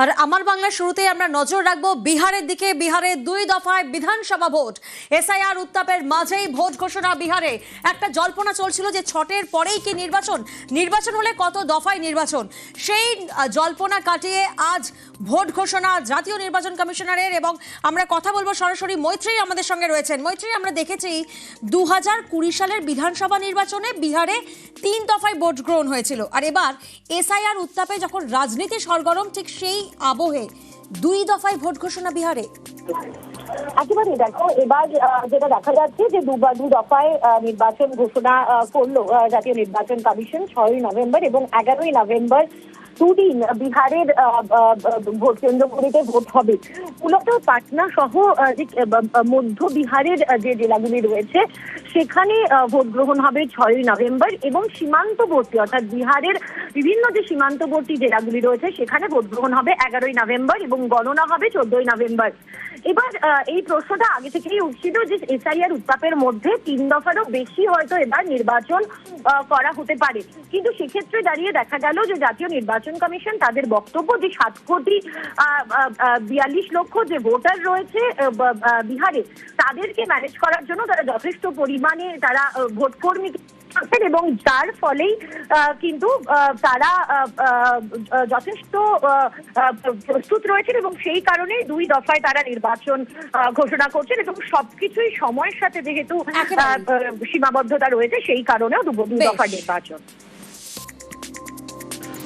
আর আমার বাংলার শুরুতেই আমরা নজর রাখব বিহারের দিকে। বিহারে দুই দফায় বিধানসভা ভোট। এসআইআর উত্তাপের মাঝেই ভোট ঘোষণা বিহারে। একটা জল্পনা চলছিল যে ছটের পরেই কি নির্বাচন? নির্বাচন হলে কত দফায় নির্বাচন? সেই জল্পনা কাটিয়ে আজ ভোট ঘোষণা জাতীয় নির্বাচন কমিশনারের এবং আমরা কথা বলব সরাসরি মৈত্রী আমাদের সঙ্গে রয়েছেন। মৈত্রী আমরা দেখেছি দু হাজার কুড়ি সালের বিধানসভা নির্বাচনে বিহারে তিন দফায় ভোট গ্রহণ হয়েছিল। আর এবার এসআইআর উত্তাপে যখন রাজনীতি সরগরম, ঠিক সেই আবহে দুই দফায় ভোট ঘোষণা বিহারে। একেবারে দেখো, এবার যেটা দেখা যাচ্ছে যে দুবার দু দফায় নির্বাচন ঘোষণা করল জাতীয় নির্বাচন কমিশন ছয়ই নভেম্বর এবং এগারোই নভেম্বর দুদিন বিহারের ভোট কেন্দ্রগুলিতে ভোট হবে। মূলত পাটনা সহ মধ্য বিহারের যে জেলাগুলি রয়েছে, সেখানে ভোট গ্রহণ হবে ছয়ই নভেম্বর এবং সীমান্তবর্তী, অর্থাৎ বিহারের বিভিন্ন যে সীমান্তবর্তী জেলাগুলি রয়েছে, সেখানে ভোট গ্রহণ হবে এগারোই নভেম্বর এবং গণনা হবে চোদ্দই নভেম্বর। এবার এই প্রশ্নটা আগে থেকেই উঠছিল যে এসআইআর উত্তাপের মধ্যে তিন দফারও বেশি হয়তো এবার নির্বাচন করা হতে পারে। কিন্তু সেক্ষেত্রে দাঁড়িয়ে দেখা গেল যে জাতীয় নির্বাচন কমিশন তাদের বক্তব্য যে সাত কোটি বিয়াল্লিশ লক্ষ যে ভোটার রয়েছে বিহারে তাদেরকে ম্যানেজ করার জন্য তারা যথেষ্ট পরিমাণে তারা ভোট কর্মী এবং যার ফলেই কিন্তু তারা যথেষ্ট প্রস্তুত রয়েছেন এবং সেই কারণে দুই দফায় তারা নির্বাচন ঘোষণা করছেন এবং সবকিছুই সময়ের সাথে যেহেতু সীমাবদ্ধতা রয়েছে সেই কারণেও দুই দফা নির্বাচন।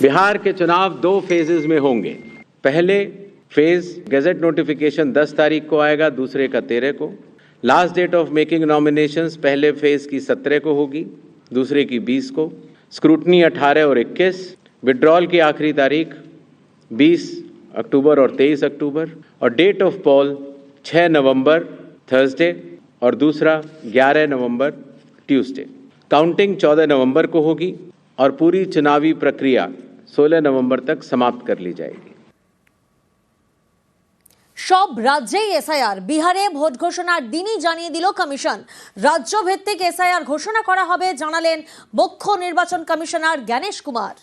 बिहार के चुनाव दो फेजेज में होंगे। पहले फ़ेज़ गजट नोटिफिकेशन 10 तारीख को आएगा, दूसरे का 13 को। Last date of making nominations पहले फ़ेज़ की 17 को होगी, दूसरे की 20 को। स्क्रूटनी 18 और 21 विड्रॉल की आखिरी तारीख 20 अक्टूबर और 23 अक्टूबर। और डेट ऑफ़ पॉल छः नवंबर थर्सडे और दूसरा 11 नवंबर ट्यूसडे काउंटिंग 14 नवंबर को होगी और पूरी चुनावी प्रक्रिया 16 नवंबर तक समाप्त कर ली जाएगी সব রাজ্যেই এসআইআর বিহারে ভোট ঘোষণার দিনই জানিয়ে দিল কমিশন রাজ্য ভিত্তিক এসআইআর ঘোষণা করা হবে জানালেন মুখ্য নির্বাচন commissioner Gyanesh Kumar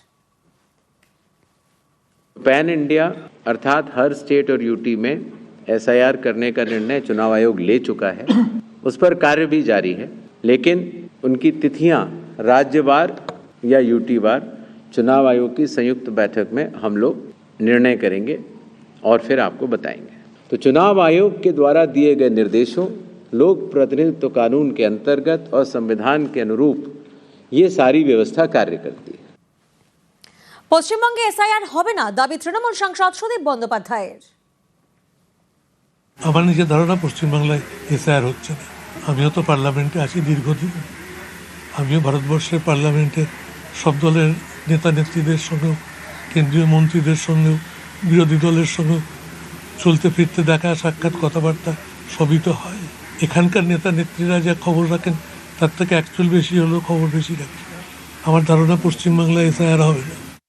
pan India अर्थात हर स्टेट और यूटी में एसआईआर करने का निर्णय चुनाव आयोग ले चुका है उस पर कार्य भी जारी है लेकिन उनकी तिथियां राज्यवार या यूटी वार चुनाव आयोग की संयुक्त बैठक में हम लोग निर्णय करेंगे और फिर आपको बताएंगे तो चुनाव आयोग के द्वारा दिए गए निर्देशों लोक प्रतिनिधित्व कानून के अंतर्गत और संविधान के अनुरूप ये सारी व्यवस्था कार्य करती है পশ্চিমবঙ্গে এসআইআর হবে না দাবি তৃণমূল সাংসদ সুদীপ বন্দ্যোপাধ্যায়ের আমার নিজের ধারণা পশ্চিমবাংলায় এসআইআর হচ্ছে না আমিও তো পার্লামেন্টে আছি দীর্ঘদিন আমিও ভারতবর্ষের পার্লামেন্টের সব দলের নেতা নেত্রীদের সঙ্গেও, কেন্দ্রীয় মন্ত্রীদের সঙ্গেও, বিরোধী দলের সঙ্গেও চলতে ফিরতে দেখা, সাক্ষাৎ কথাবার্তা সবই তো হয়। এখানকার নেতা নেত্রীরা যা খবর রাখেন, তার থেকে অ্যাকচুয়াল বেশি হলেও খবর বেশি রাখে। আমার ধারণা পশ্চিমবাংলায় এসআইআর হবে না।